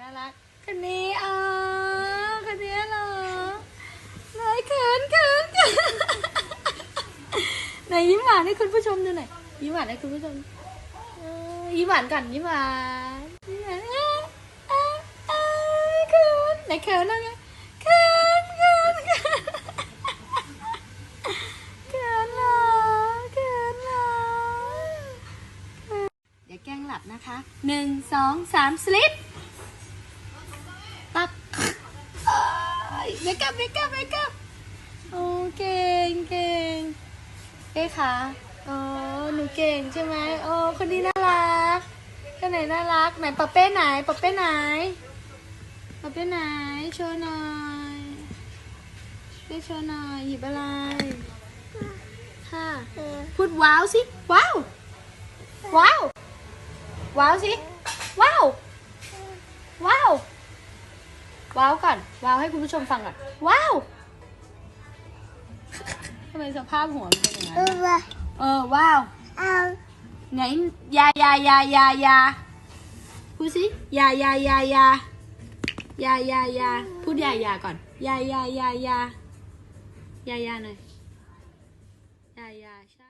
น่ารักคนนี้อ๋อคนนี้เหรอเลยเขินเขินเขินไนยิ้มหวานให้คุณผู้ชมดูหน่อยยิ้มหวานให้คุณผู้ชมยิ้มหวานกันยิ้มหวานยิ้มหวานเอ้ยเอ้ยเอ้ยเขินนเขินแล้ไงเขินเนเขินเนหรอเขินหรอเดี๋ยวแกล้งหลับนะคะหนึ่งสองสามสลิป เบกอัพเบกอัพเบกอัพโอ้เก่งเก่งเอ้ค่ะอ๋อหนูเก่งใช่ไหมโอ้คนนี้น่ารักคนไหนน่ารักไหนปะเป้ไหนปะเป้ไหนปะเป้ไหนโชว์หน่อยได้โชว์หน่อยหยิบอะไรค่ะพูดว้าวสิว้าวว้าวว้าวสิว้าวว้าว ว้าวก่อน ว้าวให้คุณผู้ชมฟังก่อน ว้าวทำไมสภาพหัวมันเป็นอย่างนั้นอเออ ว้าว เอาไงยายายายายาพูดสิยายายายายายายาพูดยายาก่อนยายายายายายาหน่อยยายา